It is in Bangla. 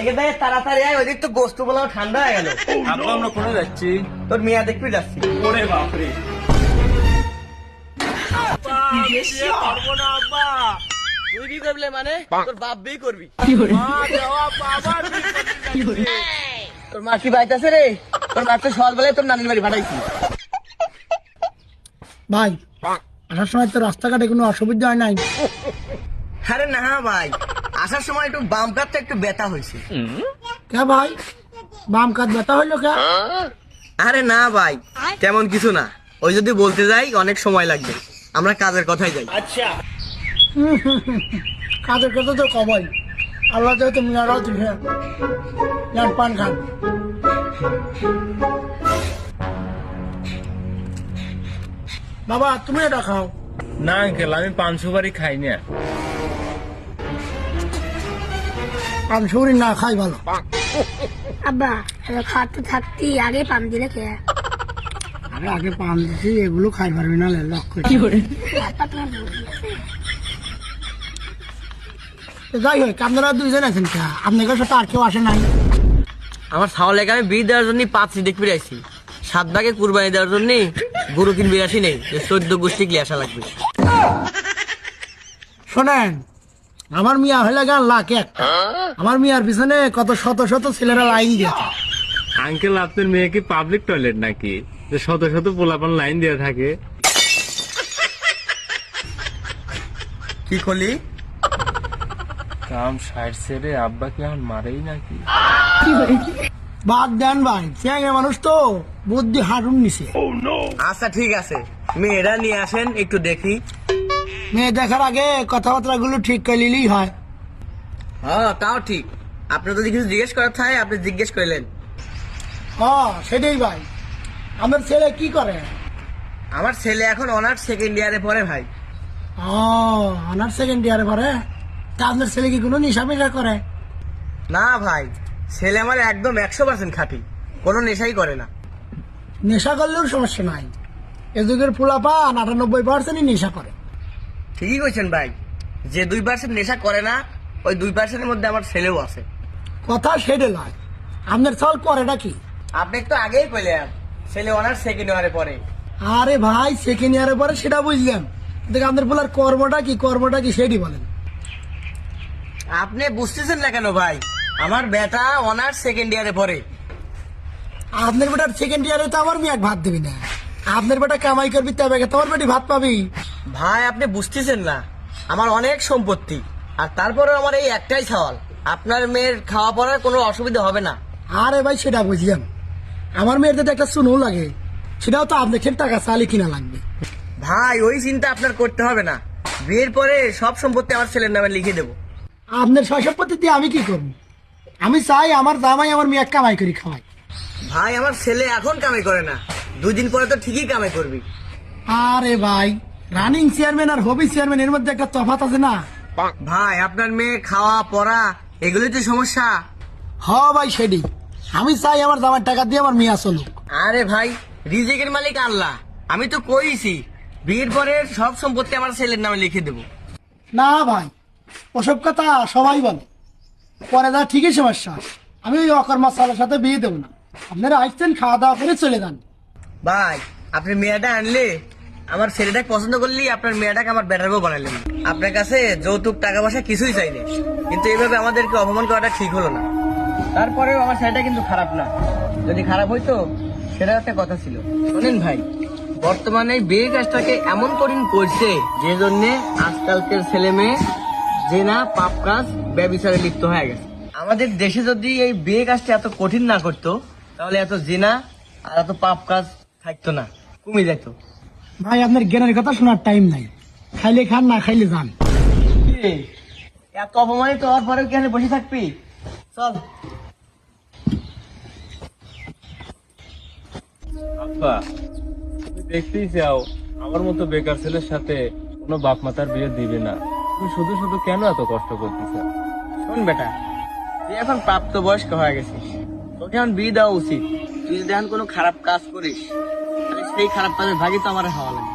একে তাড়াতাড়ি আয় ওইদিক তো গোস্ত বলাও ঠান্ডা হয়ে গেল। আব্বা আমরা কোনে যাচ্ছি? তোর মেয়া দেখবি যাচ্ছি। ওরে বাপরে। তুই করলে মানে? তোর বাপ বি করবি? মা তোর মা কি বাইতেছে রে? তোর মা তো সকাল বেলায় তোর নানির বাড়ি পাঠাইছি। ভাই আসার সময় তো রাস্তাঘাটে কোনো অসুবিধা হয় নাই। আরে না ভাই আসার সময় একটু বাম কাতটা একটু ব্যথা হয়েছে। কে ভাই? বাম কাজ ব্যথা হইল কে? আরে না ভাই তেমন কিছু না। ওই যদি বলতে যাই অনেক সময় লাগবে। আমরা কাজের কথাই যাই। আচ্ছা। কাজের কথা তো কবাই আল্লাহ যেহেতু মিনারাও দিবে যান পান খান। বাবা তুমি এটা খাও। না আঙ্কেল আমি পান সুপারি খাই না পান সুরি না খাই ভালো। আব্বা এবার খাওয়াতে থাকতি আগে পাম দিলে খেয়ে আরে আগে পান দিছি এগুলো খাই পারবি না লক্ষ্য ভুল হয়েছে। যাই হোক আপনারা দুইজন আছেন কে? আপনাদের সাথে আর কেউ আসে নাই। আমার ছাওয়ালেকে আমি বিয়ে দেওয়ার জন্য পাঁচটি দেখবি আইছি সাত ভাগে কুরবানি দেওয়ার জন্য গরু কিনবি আসি নেই চোদ্দ গোষ্ঠী কি আসা লাগবে। শোনেন আমার মিয়া হইলে গান লাখ এক। আমার মিয়ার পিছনে কত শত শত ছেলেরা লাইন দিয়েছে আঙ্কেল আপনার মেয়ে কি পাবলিক টয়লেট নাকি? যে শত শত পোলাপান লাইন দেওয়া থাকে। কি করলি? কাম সাইড সেরে আব্বা কি এখন মারেই নাকি? বাদ দেন ভাই চ্যাংরা মানুষ তো বুদ্ধি হাঁটুন নিছে আচ্ছা ঠিক আছে। মেয়েরা নিয়ে আসেন একটু দেখি। মেয়ে দেখার আগে কথাবার্তা গুলো ঠিক করে নিলেই হয়। হ্যাঁ তাও ঠিক। আপনি যদি কিছু জিজ্ঞেস করার থাকে আপনি জিজ্ঞেস করলেন। হ সেটাই ভাই। আমার ছেলে কি করে? আমার ছেলে এখন অনার্স সেকেন্ড ইয়ারে পড়ে ভাই। ও অনার সেকেন্ড ইয়ারে পরে তা আপনার ছেলে কি কোনো নেশা মেশা করে? না ভাই ছেলে আমার একদম একশো পার্সেন্ট খাঁটি। কোনো নেশাই করে না। নেশা করলেও সমস্যা নাই। এ যুগের পোলা পান আটানব্বই পার্সেন্টই নেশা করে। ঠিকই কইছেন ভাই যে দুই পার্সেন্ট নেশা করে না ওই দুই পার্সেন্টের মধ্যে আমার ছেলেও আছে। কথা সেটে নয়। আপনার চাল করেটা কি আপনি একটু আগেই কইলেন ছেলে অনার্স সেকেন্ড ইয়ারে পড়ে। আরে ভাই সেকেন্ড ইয়ারে পরে সেটা বুঝলাম। দেখ আপনার বলার কর্মটা কি কর্মটা কি সেটি বলেন। আপনি বুঝতেছেন না কেন ভাই? আমার বেটা অনার্স সেকেন্ড ইয়ারে পড়ে। আপনার বেটার সেকেন্ড ইয়ারে তো আমার মেয়ে ভাত দিবি না। আপনার বেটা কামাই করবি তবে তোমার বেটি ভাত পাবি। ভাই আপনি বুঝতেছেন না। আমার অনেক সম্পত্তি আর তারপরে আমার এই একটাই সওয়াল আপনার মেয়ের খাওয়া পড়ার কোনো অসুবিধা হবে না। আরে ভাই সেটা বুঝলাম। আমার মেয়ের যদি একটা শুনো লাগে সেটাও তো আপনার খেয়ে টাকা চালি কিনা লাগবে। ভাই ওই চিন্তা আপনার করতে হবে না। বিয়ের পরে সব সম্পত্তি আমার ছেলের নামে লিখে দেবো। আপনার শৈশবপতি দিয়ে আমি কি করব? আমি চাই আমার জামাই আমার মেয়ে কামাই করি খাওয়াই ভাই আমার ছেলে এখন কামাই করে না। দুই দিন পরে তো ঠিকই কামাই করবি। আরে ভাই রানিং চেয়ারম্যান আর হবি চেয়ারম্যান এর মধ্যে একটা তফাত আছে না? ভাই আপনার মেয়ে খাওয়া পড়া এগুলোই তো সমস্যা। হ ভাই সেটি আমি চাই আমার জামার টাকা দিয়ে আমার মেয়ে চলুক। আরে ভাই রিজেকের মালিক আল্লাহ। আমি তো কইছি বিয়ের পরে সব সম্পত্তি আমার ছেলের নামে লিখে দেবো। না ভাই ওসব কথা সবাই বলে। পরে যা ঠিকই সমস্যা। আমি ওই অকর্মা সালের সাথে বিয়ে দেবো না। আপনারা আসছেন খাওয়া দাওয়া করে চলে যান। ভাই আপনি মেয়েটা আনলে আমার ছেলেটাকে পছন্দ করলি আপনার মেয়েটাকে আমার বেটার বউ বানালেন আপনার কাছে যৌতুক, টাকা পয়সা কিছুই চাইনি। কিন্তু এইভাবে আমাদেরকে অপমান করাটা ঠিক হলো না। তারপরেও আমার ছেলেটা কিন্তু খারাপ না। যদি খারাপ হইতো সেটা একটা কথা ছিল। শোনেন ভাই, বর্তমানে বিয়ে কাজটাকে এমন কঠিন করছে, যে জন্যে আজকালকার ছেলে মেয়ে যে না পাপ কাজ, ব্যবচারে লিপ্ত হয়ে গেছে। আমাদের দেশে যদি এই বিয়ে কাজটা এত কঠিন না করতো, তাহলে এত জেনা আর এত পাপ কাজ থাকতো না। কমে যেত ভাই আপনার জ্ঞানের কথা শোনার টাইম নাই। খাইলে খান না খাইলে যান। এত অপমানিত হওয়ার পরেও কি বসে থাকবি? চল। আব্বা দেখতেই চাও আমার মতো বেকার ছেলের সাথে কোনো বাপ মাতার বিয়ে দিবে না। তুমি শুধু শুধু কেন এত কষ্ট করতেছ? শোন বেটা তুই এখন প্রাপ্ত বয়স্ক হয়ে গেছিস। তোকে এখন বিয়ে দেওয়া উচিত। তুই যদি এখন কোনো খারাপ কাজ করিস সেই খারাপ কাজের ভাগই তো আমার হওয়া লাগবে